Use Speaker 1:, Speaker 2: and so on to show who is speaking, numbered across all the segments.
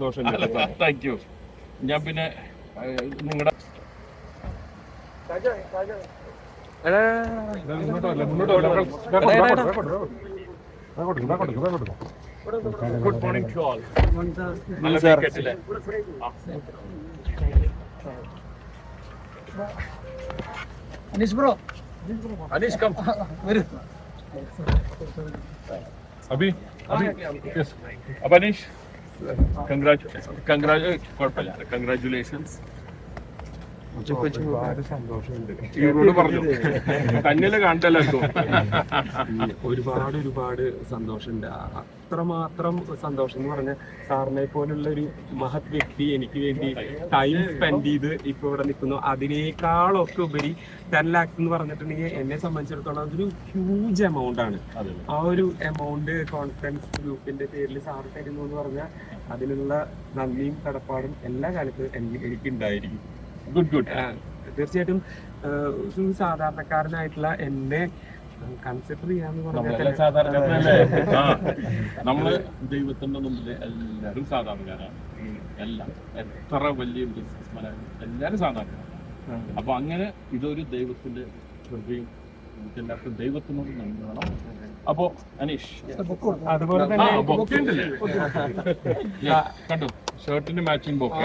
Speaker 1: സന്തോഷമുണ്ട്
Speaker 2: thank you ഞാൻ പിന്നെ നിങ്ങളുടെ ഗുഡ് മോർണിംഗ്. ടു ഓൾ നല്ല വീക്കെൻഡിലെ
Speaker 3: അനീഷ് ബ്രോ.
Speaker 2: അനീഷ് കം
Speaker 3: വരൂ.
Speaker 2: അബി അബി യെസ് അപ്പൊ അനീഷ് കൺഗ്രാജു കൺഗ്രാജു കുഴപ്പമില്ല കൺഗ്രാറ്റുലേഷൻസ്
Speaker 1: ഒരുപാട് ഒരുപാട് ഒരുപാട് സന്തോഷമുണ്ട്. അത്രമാത്രം സന്തോഷം എന്ന് പറഞ്ഞ സാറിനെ പോലുള്ള ഒരു മഹത് വ്യക്തി എനിക്ക് വേണ്ടി ടൈം സ്പെൻഡ് ചെയ്ത് ഇപ്പൊ ഇവിടെ നിൽക്കുന്നു. അതിനേക്കാളൊക്കെ ഉപരി ടെൻ ലാക്സ് എന്ന് പറഞ്ഞിട്ടുണ്ടെങ്കിൽ എന്നെ സംബന്ധിച്ചിടത്തോളം അതൊരു ഹ്യൂജ് എമൗണ്ട് ആണ്. ആ ഒരു എമൗണ്ട് കോൺഫറൻസ് ഗ്രൂപ്പിന്റെ പേരിൽ സാർ തരുന്നു എന്ന് പറഞ്ഞാൽ അതിനുള്ള നന്ദിയും കടപ്പാടും എല്ലാ കാലത്തും എനിക്ക് എനിക്കുണ്ടായിരിക്കും.
Speaker 2: ഗുഡ് ഗുഡ്
Speaker 1: തീർച്ചയായിട്ടും ഒരു സാധാരണക്കാരനായിട്ടുള്ള എന്നെ കൺസിഡർ ചെയ്യാന്ന് പറഞ്ഞാൽ
Speaker 2: നമ്മൾ ദൈവത്തിന്റെ മുമ്പിൽ എല്ലാവരും സാധാരണക്കാരാണ്. എല്ലാം എത്ര വലിയ ബിസിനസ്മാരാണ് എല്ലാവരും സാധാരണക്കാരാണ്. അപ്പൊ അങ്ങനെ ഇതൊരു ദൈവത്തിന്റെ കൃപയും എല്ലാവർക്കും ദൈവത്തിനോട് നന്ദി വേണം അപ്പോ അനീഷ്.
Speaker 1: അതുപോലെ തന്നെ
Speaker 2: ബൊക്കെ ഉണ്ടല്ലേ? Yeah, കണ്ടോ? ഷർട്ടിന് മാച്ചിങ് ബൊക്കെ.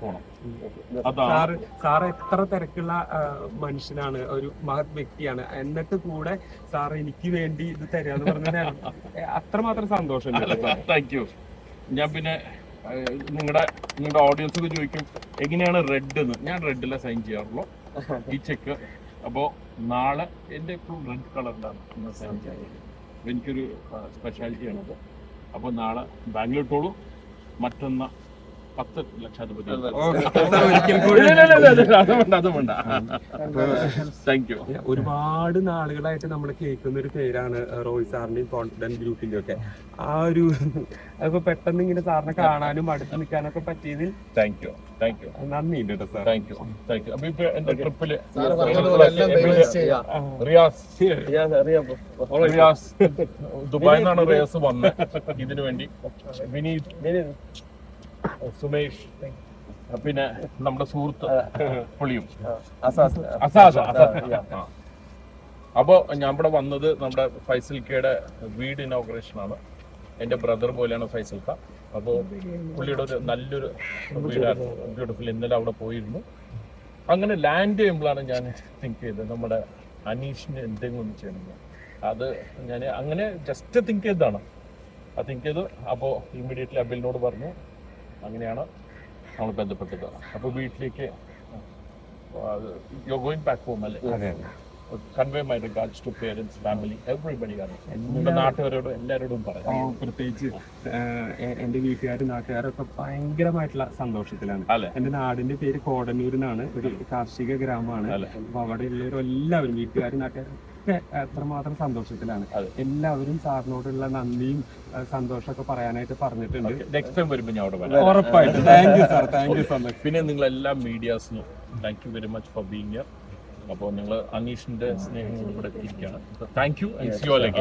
Speaker 2: പോണം.
Speaker 1: സാറ് സാറ് എത്ര തിരക്കുള്ള മനുഷ്യനാണ് ഒരു മഹത് വ്യക്തിയാണ്. എന്നിട്ട് കൂടെ സാർ എനിക്ക് വേണ്ടി ഇത് തരാന്ന് പറഞ്ഞാൽ അത്രമാത്രം സന്തോഷം
Speaker 2: താങ്ക് യു ഞാൻ പിന്നെ നിങ്ങളുടെ നിങ്ങളുടെ ഓഡിയൻസ് ഒക്കെ ചോദിക്കും എങ്ങനെയാണ് റെഡ് എന്ന് ഞാൻ റെഡിലെ സൈൻ ചെയ്യാറുള്ളൂ. ഈ ചെക്ക് അപ്പോൾ നാളെ എന്റെ എപ്പോഴും റെഡ് കളറിലാണ് സൈൻ ചെയ്യുന്നത്. എനിക്കൊരു സ്പെഷ്യാലിറ്റിയാണത് അപ്പോൾ നാളെ ബാങ്കിലിട്ടോളൂ മറ്റൊന്ന് പത്ത് ലക്ഷാധിപതി.
Speaker 1: ഒരുപാട് നാളുകളായിട്ട് നമ്മൾ കേൾക്കുന്ന ഒരു പേരാണ് റോയ് സാറിന്റെയും കോൺഫിഡൻസ് ഗ്രൂപ്പിന്റെ ഒക്കെ ആ ഒരു അപ്പൊ പെട്ടെന്ന് ഇങ്ങനെ സാറിനെ കാണാനും അടുത്ത് നിൽക്കാനൊക്കെ പറ്റിയതിൽ
Speaker 2: താങ്ക് യു താങ്ക് യു
Speaker 1: നന്ദിയുണ്ട് കേട്ടോ sir.
Speaker 2: Thank you thank you അപ്പൊ ഇപ്പൊ എന്റെ
Speaker 3: ട്രിപ്പിൽ എല്ലാം ദൈവം ചെയ്യാം.
Speaker 2: റിയാസ്. റിയാസ് ദുബായിൽ നിന്നാണ് റിയാസ്. വന്നത് ഇതിനു വേണ്ടി വിനീത്. സുമേഷ് പിന്നെ നമ്മുടെ സുഹൃത്ത് പുളിയും. അസാദ് അസാദ് ആ. അപ്പോ ഞാൻ ഇവിടെ വന്നത് നമ്മുടെ ഫൈസൽക്കയുടെ കയുടെ വീട് ഇനോഗ്രേഷൻ ആണ്. എന്റെ ബ്രദർ പോലെയാണ് ഫൈസൽ ക അപ്പോ പുള്ളിയുടെ ഒരു നല്ലൊരു വീടായിരുന്നു. ബ്യൂട്ടിഫുൾ ഇന്നലെ അവിടെ പോയിരുന്നു. അങ്ങനെ ലാൻഡ് ചെയ്യുമ്പോഴാണ് ഞാൻ തിങ്ക് ചെയ്തത്. നമ്മുടെ അനീഷിന് എന്തെങ്കിലും ഒന്ന് ചെയ്യണം അത് ഞാൻ അങ്ങനെ ജസ്റ്റ് തിങ്ക് ചെയ്തതാണ്. ആ തിങ്ക് ചെയ്തു. അപ്പോൾ ഇമ്മീഡിയറ്റ്ലി അബിലിനോട് പറഞ്ഞു അങ്ങനെയാണ് നമ്മൾ ബന്ധപ്പെട്ടത് അപ്പോൾ വീട്ടിലേക്ക് യോ ഗോയിങ് ബാക്ക് ഹോം അല്ലേ? Convey my regards to parents family everybody നമ്മുടെ നാട്ടുകാരോടും എല്ലാവരോടും പറയാം.
Speaker 1: പ്രത്യേകിച്ച് എന്റെ വീട്ടുകാരും നാട്ടുകാരൊക്കെ ഭയങ്കരമായിട്ടുള്ള സന്തോഷത്തിലാണ്. എന്റെ നാടിന്റെ പേര് കോടന്നൂരിനാണ് എന്നാണ് ഒരു കാർഷിക ഗ്രാമമാണ്. അപ്പൊ അവിടെ ഉള്ളവരെല്ലാവരും വീട്ടുകാരും നാട്ടുകാരും ഒക്കെ എത്രമാത്രം സന്തോഷത്തിലാണ്. എല്ലാവരും സാറിനോടുള്ള നന്ദിയും സന്തോഷം സന്തോഷമൊക്കെ പറയാനായിട്ട് പറഞ്ഞിട്ടുണ്ട്.
Speaker 2: നെക്സ്റ്റ് ടൈം വരുമ്പോൾ ഞാൻ അവിടെ വരാം.
Speaker 1: ഉറപ്പായിട്ടും. Thank you sir thank you so much
Speaker 2: പിന്നെ നിങ്ങൾ എല്ലാ മീഡിയാസിനും thank you very much for being here അപ്പോൾ നിങ്ങൾ അനീഷിന്റെ സ്നേഹം ഇവിടെ ഇരിക്കുകയാണ്. Thank you and see you again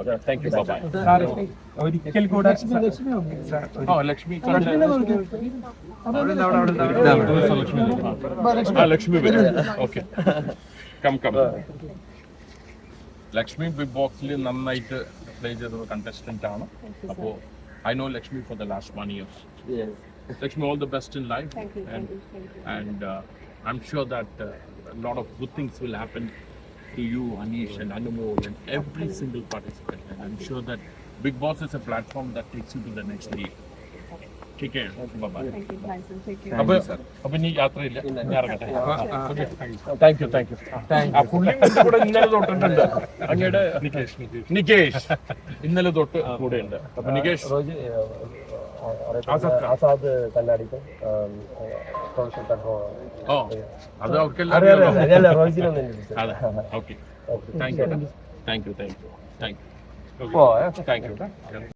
Speaker 2: okay thank you bye
Speaker 1: ഒരിക്കൽ കൂടെ
Speaker 2: ലക്ഷ്മി ആ ലക്ഷ്മി വരും. Okay come come Lakshmi big ബോക്സിൽ നന്നായിട്ട് പ്ലേ ചെയ്ത കണ്ടസ്റ്റന്റ് ആണ്. അപ്പോൾ I know Lakshmi for the last one years Lakshmi all the best in life
Speaker 4: and you.
Speaker 2: Uh, I'm sure that uh, a lot of good things will happen to you, Anish, and Anumol, and every single participant. And I'm sure that Big Boss is a platform that takes you to the next league. Take care. Bye bye.
Speaker 4: Thank you. Bye, sir. Take care.
Speaker 2: അപ്പൊ അപ്പൊ ഇനി യാത്രയില്ല ഞാൻ ഇറങ്ങട്ടെ
Speaker 1: ആ,
Speaker 2: thank you thank you ആ പുള്ളി കൂടെ ഇന്നലെ തൊട്ടിട്ടുണ്ട് അങ്ങയുടെ നികേഷ് നികേഷ് ഇന്നലെ തൊട്ട് കൂടെ ഉണ്ട് അപ്പൊ നികേഷ് ആസാദ്
Speaker 4: കണ്ണാടിക്കും
Speaker 2: അത് okay. Thank you thank you thank you thank you